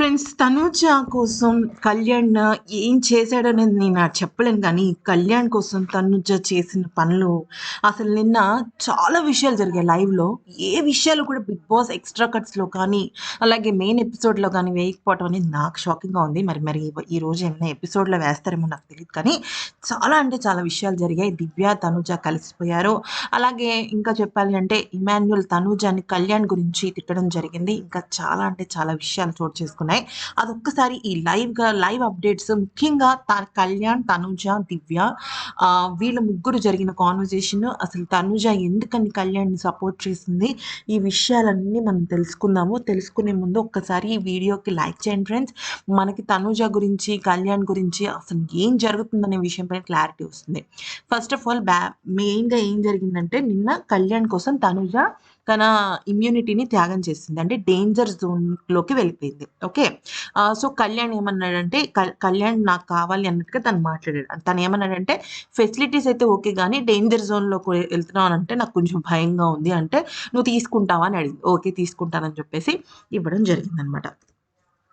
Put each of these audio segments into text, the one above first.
Friends Tanuja కోసం కళ్యాణ్ ఏం చేశాడనేది నేను చెప్పలేను కానీ కళ్యాణ్ కోసం తనూజ చేసిన పనులు అసలు నిన్న చాలా విషయాలు జరిగాయి లైవ్లో. ఏ విషయాలు కూడా బిగ్ బాస్ ఎక్స్ట్రా కట్స్లో కానీ అలాగే మెయిన్ ఎపిసోడ్లో కానీ వేయకపోవడం అనేది నాకు షాకింగ్గా ఉంది. మరి మరి ఈ రోజు ఏమైనా ఎపిసోడ్లో వేస్తారేమో నాకు తెలియదు కానీ చాలా అంటే చాలా విషయాలు జరిగాయి. దివ్య తనూజ కలిసిపోయారు. అలాగే ఇంకా చెప్పాలి అంటే ఇమాన్యుల్ తనూజాని కళ్యాణ్ గురించి తిట్టడం జరిగింది. ఇంకా చాలా అంటే చాలా విషయాలు చోటు చేసుకున్నాయి. అదొక్కసారి ఈ లైవ్గా లైవ్ అప్డేట్స్ ముఖ్యంగా త కళ్యాణ్ తనుజ దివ్య వీళ్ళ ముగ్గురు జరిగిన కాన్వర్జేషన్ అసలు తనుజ ఎందుకని కళ్యాణ్ని సపోర్ట్ చేసింది? ఈ విషయాలన్నీ మనం తెలుసుకుందాము. తెలుసుకునే ముందు ఒక్కసారి ఈ వీడియోకి లైక్ చేయండి ఫ్రెండ్స్ మనకి తనుజ గురించి కళ్యాణ్ గురించి అసలు ఏం జరుగుతుందనే విషయం పైన క్లారిటీ వస్తుంది. ఫస్ట్ ఆఫ్ ఆల్ బ్యా మెయిన్గా ఏం జరిగిందంటే నిన్న కళ్యాణ్ కోసం తనుజ తన ఇమ్యూనిటీని త్యాగం చేసింది అంటే డేంజర్ జోన్లోకి వెళ్ళిపోయింది. ఓకే సో కళ్యాణ్ ఏమన్నాడంటే కల్- కళ్యాణ్ నాకు కావాలి అన్నట్టుగా తను మాట్లాడాడు. తను ఏమన్నాడంటే ఫెసిలిటీస్ అయితే ఓకే కానీ డేంజర్ జోన్లోకి వెళ్తున్నావు అని అంటే నాకు కొంచెం భయంగా ఉంది. అంటే నువ్వు తీసుకుంటావా? అని అడిగింది. ఓకే తీసుకుంటానని చెప్పేసి ఇవ్వడం జరిగిందనమాట.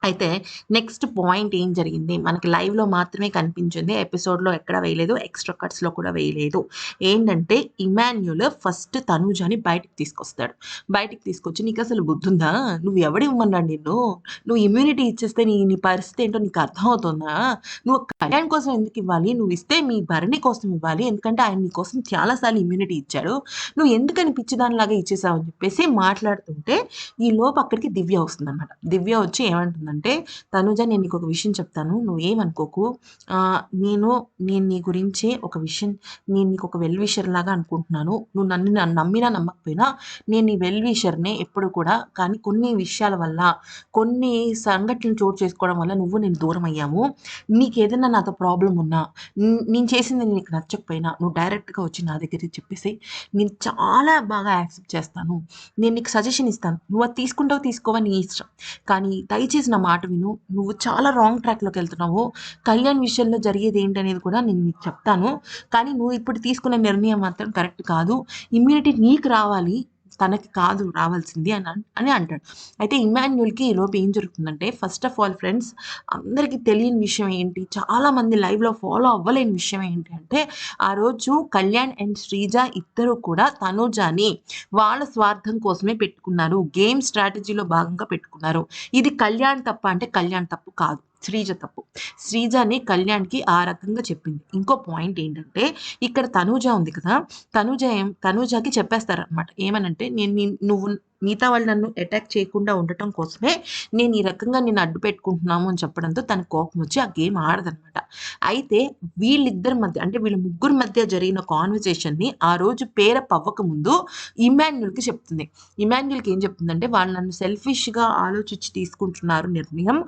అయితే నెక్స్ట్ పాయింట్ ఏం జరిగింది? మనకి లైవ్లో మాత్రమే కనిపించింది ఎపిసోడ్లో ఎక్కడ వేయలేదు ఎక్స్ట్రా కట్స్లో కూడా వేయలేదు. ఏంటంటే ఇమాన్యుల్ ఫస్ట్ తనూజాని బయటికి తీసుకొస్తాడు. బయటికి తీసుకొచ్చి నీకు అసలు బుద్ధుందా? నువ్వు ఎవడు ఇవ్వమన్నాడు నిన్ను? నువ్వు ఇమ్యూనిటీ ఇచ్చేస్తే నీ నీ పరిస్థితి ఏంటో నీకు అర్థమవుతుందా? నువ్వు కళ్యాణ్ కోసం ఎందుకు ఇవ్వాలి? నువ్వు ఇస్తే మీ భరణి కోసం ఇవ్వాలి. ఎందుకంటే ఆయన నీ కోసం చాలాసార్లు ఇమ్యూనిటీ ఇచ్చాడు. నువ్వు ఎందుకని పిచ్చిదానిలాగా ఇచ్చేసావు? అని చెప్పేసి మాట్లాడుతుంటే ఈ లోపు అక్కడికి దివ్య వస్తుంది అనమాట దివ్య వచ్చి ఏమంటుందంటే అంటే తనుజ నేను నీకు ఒక విషయం చెప్తాను. నువ్వు ఏమనుకోకు నేను నేను నీ గురించి ఒక విషయం నేను నీకు ఒక వెల్ విషర్ లాగా అనుకుంటున్నాను. నువ్వు నన్ను నన్ను నమ్మినా నమ్మకపోయినా నేను నీ వెల్ విషర్నే ఎప్పుడు కూడా కానీ కొన్ని విషయాల వల్ల కొన్ని సంఘటనలు చోటు చేసుకోవడం వల్ల నువ్వు నేను దూరం అయ్యాము. నీకు ఏదైనా నాతో ప్రాబ్లం ఉన్నా నేను చేసింది నీకు నచ్చకపోయినా నువ్వు డైరెక్ట్గా వచ్చి నా దగ్గరికి చెప్పేసి నేను చాలా బాగా యాక్సెప్ట్ చేస్తాను. నేను నీకు సజెషన్ ఇస్తాను. నువ్వు అది తీసుకుంటావు తీసుకోవా నీ ఇష్టం. కానీ దయచేసి నా మాట విను. నువ్వు చాలా రాంగ్ ట్రాక్లోకి వెళ్తున్నావు. కళ్యాణ్ విషయంలో జరిగేది ఏంటనేది కూడా నేను నీకు చెప్తాను. కానీ నువ్వు ఇప్పుడు తీసుకునే నిర్ణయం మాత్రం కరెక్ట్ కాదు. ఇమ్యూనిటీ నీకు రావాలి. తనకి కాదు రావాల్సింది అని అన్- అని అంటాడు. అయితే ఇమాన్యుల్కి ఈలోపు ఏం జరుగుతుందంటే ఫస్ట్ ఆఫ్ ఆల్ ఫ్రెండ్స్ అందరికీ తెలియని విషయం ఏంటి? చాలామంది లైవ్లో ఫాలో అవ్వలేని విషయం ఏంటి అంటే ఆ రోజు కళ్యాణ్ అండ్ శ్రీజ ఇద్దరు కూడా తనుజాని వాళ్ళ స్వార్థం కోసమే పెట్టుకున్నారు. గేమ్ స్ట్రాటజీలో భాగంగా పెట్టుకున్నారు. ఇది కళ్యాణ్ తప్ప అంటే కళ్యాణ్ తప్పు కాదు. శ్రీజ తప్పు. శ్రీజని కళ్యాణ్కి ఆ రకంగా చెప్పింది. ఇంకో పాయింట్ ఏంటంటే ఇక్కడ తనూజ ఉంది కదా తనూజ ఏం తనూజకి చెప్పేస్తారనమాట ఏమనంటే నేను నువ్వు మిగతా వాళ్ళు నన్ను అటాక్ చేయకుండా ఉండటం కోసమే నేను ఈ రకంగా నేను అడ్డు పెట్టుకుంటున్నాము అని చెప్పడంతో తన కోపం వచ్చి ఆ గేమ్ ఆడదనమాట అయితే వీళ్ళిద్దరి మధ్య అంటే వీళ్ళ ముగ్గురు మధ్య జరిగిన కాన్వర్జేషన్ని ఆ రోజు పేర పవ్వక ముందు ఇమాన్యుల్కి చెప్తుంది. ఇమాన్యుల్కి ఏం చెప్తుందంటే వాళ్ళు నన్ను సెల్ఫిష్గా ఆలోచించి తీసుకుంటున్నారు నిర్ణయం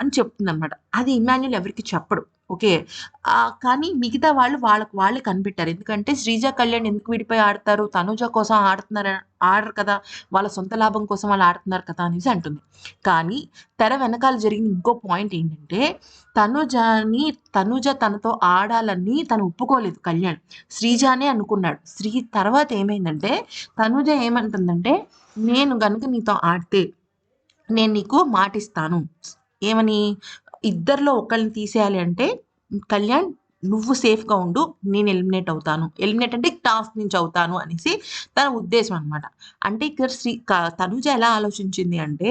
అని చెప్తుంది అనమాట అది ఇమాన్యుల్ ఎవరికి చెప్పడు. ఓకే. కానీ మిగతా వాళ్ళు వాళ్ళకు వాళ్ళే కనిపెట్టారు. ఎందుకంటే శ్రీజ కళ్యాణ్ ఎందుకు విడిపోయి ఆడతారు? తనుజ కోసం ఆడుతున్నారు ఆడరు కదా. వాళ్ళ సొంత లాభం కోసం వాళ్ళు ఆడుతున్నారు కదా అనేసి అంటుంది. కానీ తెర వెనకాల జరిగిన ఇంకో పాయింట్ ఏంటంటే తనుజని తనుజ తనతో ఆడాలని తను ఒప్పుకోలేదు కళ్యాణ్. శ్రీజానే అనుకున్నాడు. శ్రీ తర్వాత ఏమైందంటే తనుజ ఏమంటుందంటే నేను గనుక నీతో ఆడితే నేను నీకు మాటిస్తాను. ఏమని? ఇద్దరిలో ఒకళ్ళని తీసేయాలి అంటే కళ్యాణ్ నువ్వు సేఫ్గా ఉండు నేను ఎలిమినేట్ అవుతాను. ఎలిమినేట్ అంటే టాస్క్ నుంచి అవుతాను అనేసి తన ఉద్దేశం అనమాట అంటే ఇక్కడ శ్రీ తనుజ ఎలా ఆలోచించింది అంటే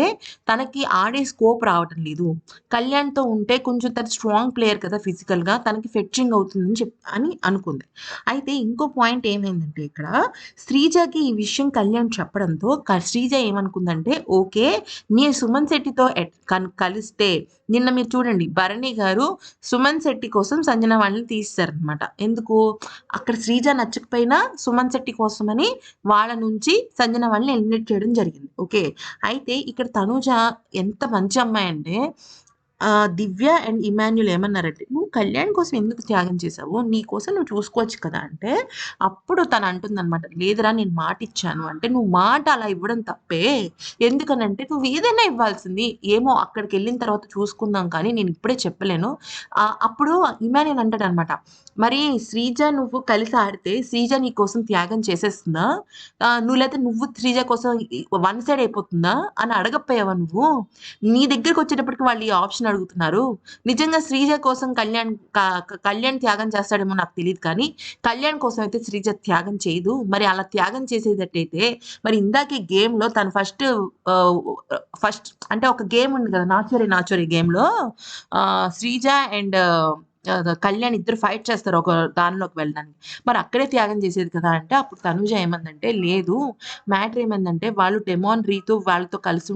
తనకి ఆడే స్కోప్ రావటం లేదు. కళ్యాణ్తో ఉంటే కొంచెం తన స్ట్రాంగ్ ప్లేయర్ కదా ఫిజికల్గా తనకి ఫెట్చింగ్ అవుతుందని చెప్ అని అనుకుంది. అయితే ఇంకో పాయింట్ ఏమైందంటే ఇక్కడ శ్రీజకి ఈ విషయం కళ్యాణ్ చెప్పడంతో శ్రీజ ఏమనుకుందంటే ఓకే నేను సుమన్ శెట్టితో కలిస్తే నిన్న మీరు చూడండి భరణి గారు సుమన్ శెట్టి కోసం సంజన వాళ్ళని తీస్తారనమాట ఎందుకు? అక్కడ శ్రీజ నచ్చకపోయినా సుమన్ శెట్టి కోసమని వాళ్ళ నుంచి సంజన వాళ్ళని ఎలిమినేట్ చేయడం జరిగింది. ఓకే? అయితే ఇక్కడ తనూజ ఎంత మంచి అమ్మాయి అంటే దివ్య అండ్ ఇమాన్యుల్ ఏమన్నారంటే, "నువ్వు కళ్యాణ్ కోసం ఎందుకు త్యాగం చేసావు? నీ కోసం నువ్వు చూసుకోవచ్చు కదా!" అంటే, అప్పుడు తను అంటుందనమాట, "లేదురా నేను మాట ఇచ్చాను అంటే, "నువ్వు మాట అలా ఇవ్వడం తప్పే. ఎందుకనంటే, నువ్వు ఏదైనా ఇవ్వాల్సింది. ఏమో అక్కడికి వెళ్ళిన తర్వాత చూసుకుందాం కానీ, నేను ఇప్పుడే చెప్పలేను." అప్పుడు ఇమాన్యుల్ అంటాడనమాట, "మరి శ్రీజ నువ్వు కలిసి ఆడితే, శ్రీజ నీ కోసం త్యాగం చేసేస్తుందా? నువ్వు లేకపోతే నువ్వు శ్రీజ కోసం వన్ సైడ్ అయిపోతుందా? అని అడగపోయావా నువ్వు? నీ దగ్గరికొచ్చేటప్పటికి వాళ్ళు ఈ ఆప్షన్ అడుగుతున్నారు. నిజంగా శ్రీజ కోసం కళ్యాణ్ కళ్యాణ్ త్యాగం చేస్తాడేమో నాకు తెలియదు కానీ, కళ్యాణ్ కోసం అయితే శ్రీజ త్యాగం చేయదు. మరి అలా త్యాగం చేసేటట్టయితే, మరి ఇందాకే గేమ్‌లో తను ఫస్ట్ ఫస్ట్ అంటే ఒక గేమ్ ఉంది కదా! 'నాచోరి నాచోరి' గేమ్‌లో శ్రీజ అండ్ కళ్యాణ్ ఇద్దరు ఫైట్ చేస్తారు ఒక దానిలోకి వెళ్ళడానికి. మరి అక్కడే త్యాగం చేసేది కదా! అంటే అప్పుడు తనుజ ఏమందంటే, "లేదు మ్యాటర్ ఏమందంటే వాళ్ళు డెమాన్, రీతో వాళ్ళతో కలిసి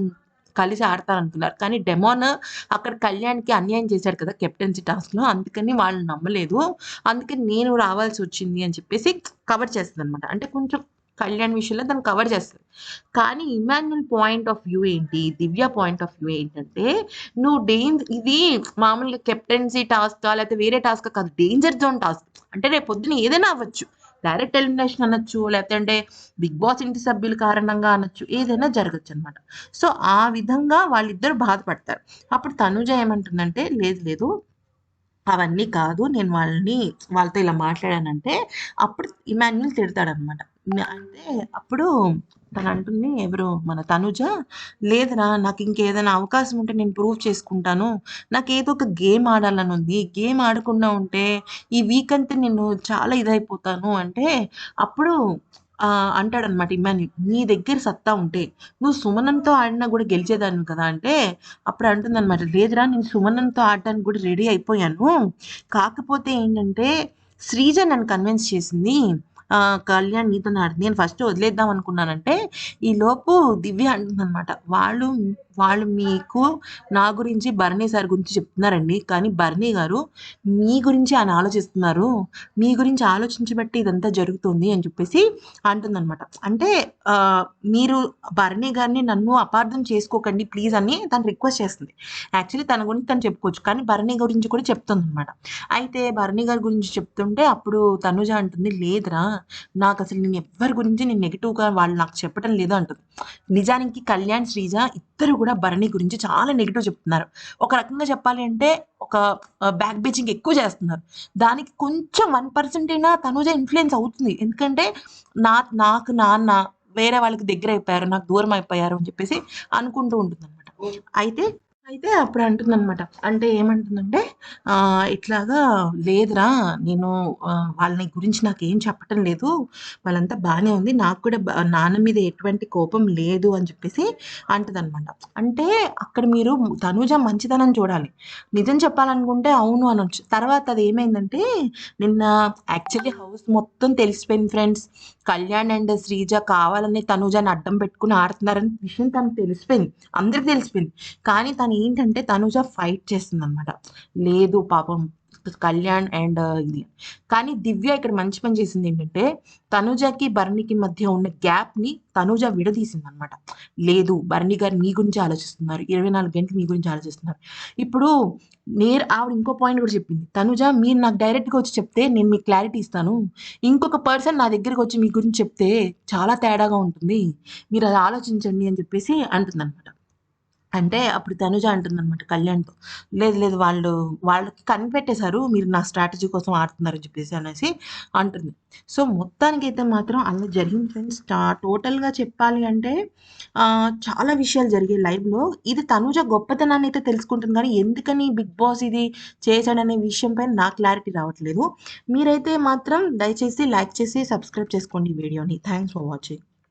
కలిసి ఆడతారనుకున్నారు. కానీ డెమోన్ అక్కడ కళ్యాణ్‌కి అన్యాయం చేశాడు కదా! కెప్టెన్సీ టాస్క్‌లో. అందుకని వాళ్ళు నమ్మలేదు. అందుకని నేను రావాల్సి వచ్చింది అని చెప్పేసి కవర్ చేస్తుంది అనమాట అంటే కొంచెం కళ్యాణ్ విషయంలో దాన్ని కవర్ చేస్తుంది కానీ ఇమాన్యుల్ పాయింట్ ఆఫ్ వ్యూ ఏంటి? దివ్య పాయింట్ ఆఫ్ వ్యూ ఏంటంటే, నువ్వు డేంజ్ ఇది మామూలుగా కెప్టెన్సీ టాస్క్ లేకపోతే వేరే టాస్క్ కాదు. Danger zone task. అంటే రేపు పొద్దున ఏదైనా అవ్వచ్చు. డైరెక్ట్ ఎలిమినేషన్ అనొచ్చు. లేకపోతే బిగ్ బాస్ ఇంటి సభ్యుల కారణంగా అనొచ్చు. ఏదైనా జరగొచ్చనమాట. సో, ఆ విధంగా వాళ్ళిద్దరు బాధపడతారు. అప్పుడు తనుజ ఏమంటుందంటే, "లేదు లేదు అవన్నీ కాదు. నేను వాళ్ళని వాళ్ళతో ఇలా మాట్లాడానంటే" అప్పుడు ఇమాన్యుల్ తిడతాడనమాట. అంటే అప్పుడు తనంటుంది ఎవరు మన తనుజ, "లేదురా నాకు ఇంకేదైనా అవకాశం ఉంటే నేను ప్రూవ్ చేసుకుంటాను. నాకు ఏదో ఒక గేమ్ ఆడాలని ఉంది గేమ్ ఆడకుండా ఉంటే ఈ వీక్ అంతా నేను చాలా ఇదైపోతాను" అంటే అప్పుడు అంటాడనమాట ఇమాన్యుల్, "నీ దగ్గర సత్తా ఉంటే నువ్వు సుమనంతో ఆడినా కూడా గెలిచేదాన్ని కదా!" అంటే అప్పుడు అంటుందనమాట, "లేదురా నేను సుమనంతో ఆడటానికి కూడా రెడీ అయిపోయాను. కాకపోతే ఏంటంటే శ్రీజ నన్ను కన్విన్స్ చేసింది. కళ్యాణ్ నీతో నేను ఫస్ట్ వదిలేద్దాం అనుకున్నానంటే, ఈలోపు దివ్య అంటుందనమాట, "వాళ్ళు వాళ్ళు మీకు నా గురించి, భరణి సార్ గురించి చెప్తున్నారండి. కానీ భరణి గారు మీ గురించి ఆయన ఆలోచిస్తున్నారు. మీ గురించి ఆలోచించబట్టే ఇదంతా జరుగుతుంది" అని చెప్పేసి అంటుందనమాట. అంటే "మీరు భరణి గారిని నన్ను అపార్థం చేసుకోకండి ప్లీజ్" అని తను రిక్వెస్ట్ చేస్తుంది. యాక్చువల్లీ తన గురించి తను చెప్పుకోవచ్చు. కానీ భరణి గురించి కూడా చెప్తుంది అనమాట అయితే భరణి గారి గురించి చెప్తుంటే అప్పుడు తనుజ అంటుంది, "లేదురా నాకసలు నేను ఎవ్వరి గురించి నేను నెగెటివ్‌గా వాళ్ళు నాకు చెప్పడం లేదు" అంటుంది. నిజానికి కళ్యాణ్, శ్రీజ ఇద్దరు కూడా భరణి గురించి చాలా నెగెటివ్ చెప్తున్నారు. ఒక రకంగా చెప్పాలి అంటే ఒక బ్యాక్ బీచింగ్ ఎక్కువ చేస్తున్నారు. దానికి కొంచెం 1% అయినా తనుజ ఇన్‌ఫ్లూయెన్స్ అవుతుంది. ఎందుకంటే నా నాకు నాన్న వేరే వాళ్ళకి దగ్గరైపోయారు. నాకు దూరం అయిపోయారు అని చెప్పేసి అనుకుంటూ ఉంటుందనమాట. అయితే అయితే అప్పుడు అంటుందనమాట. అంటే ఏమంటుందంటే ఇట్లాగా "లేదురా నేను వాళ్ళని గురించి నాకు ఏం చెప్పటం లేదు. వాళ్ళంతా బాగానే ఉంది. నాకు కూడా నాన్న మీద ఎటువంటి కోపం లేదు" అని చెప్పేసి అంటదనమాట. అంటే అక్కడ మీరు తనుజ మంచిదనం చూడాలి. నిజం చెప్పాలనుకుంటే అవును అనొచ్చు. తర్వాత అది ఏమైందంటే నిన్న యాక్చువల్లీ హౌస్ మొత్తం తెలిసిపోయింది ఫ్రెండ్స్. కళ్యాణ్ అండ్ శ్రీజ కావాలని తనూజని అడ్డం పెట్టుకుని ఆడుతున్నారని విషయం తనకు తెలిసిపోయింది. అందరికి తెలిసిపోయింది. కానీ తను ఏంటంటే తనుజ ఫైట్ చేస్తుందనమాట. లేదు పాపం కళ్యాణ్ అండ్ uh, ఇది. కానీ దివ్య ఇక్కడ మంచి పని చేసింది ఏంటంటే తనుజకి భరణికి మధ్య ఉన్న గ్యాప్‌ని విడదీసింది అనమాట లేదు భరణి గారు మీ గురించి ఆలోచిస్తున్నారు. 24 గంటలు మీ గురించి ఆలోచిస్తున్నారు. ఇప్పుడు నేర్ ఆవిడ ఇంకో పాయింట్ కూడా చెప్పింది. "తనుజ మీరు నాకు డైరెక్ట్‌గా వచ్చి చెప్తే నేను మీకు క్లారిటీ ఇస్తాను. ఇంకొక పర్సన్ నా దగ్గరికొచ్చి మీ గురించి చెప్తే చాలా తేడాగా ఉంటుంది. మీరు అది ఆలోచించండి" అని చెప్పేసి అంటుందనమాట. అంటే అప్పుడు తనుజ అంటుందనమాట కళ్యాణ్‌తో. "లేదు లేదు వాళ్ళు వాళ్ళకి కనిపెట్టేశారు మీరు నా స్ట్రాటజీ కోసం ఆడుతున్నారని" చెప్పేసి అనేసి అంటుంది. సో, మొత్తానికైతే మాత్రం అలా జరిగింది ఫ్రెండ్స్. టోటల్‌గా చెప్పాలి అంటే చాలా విషయాలు జరిగాయి లైవ్‌లో. ఇది తనుజ గొప్పతనాన్నయితే తెలుసుకుంటుంది కానీ, ఎందుకని బిగ్ బాస్ ఇది చేశాడనే విషయంపై నా నాకు క్లారిటీ రావట్లేదు. మీరైతే మాత్రం దయచేసి లైక్ చేసి, సబ్స్క్రైబ్ చేసుకోండి ఈ వీడియోని. Thanks for watching.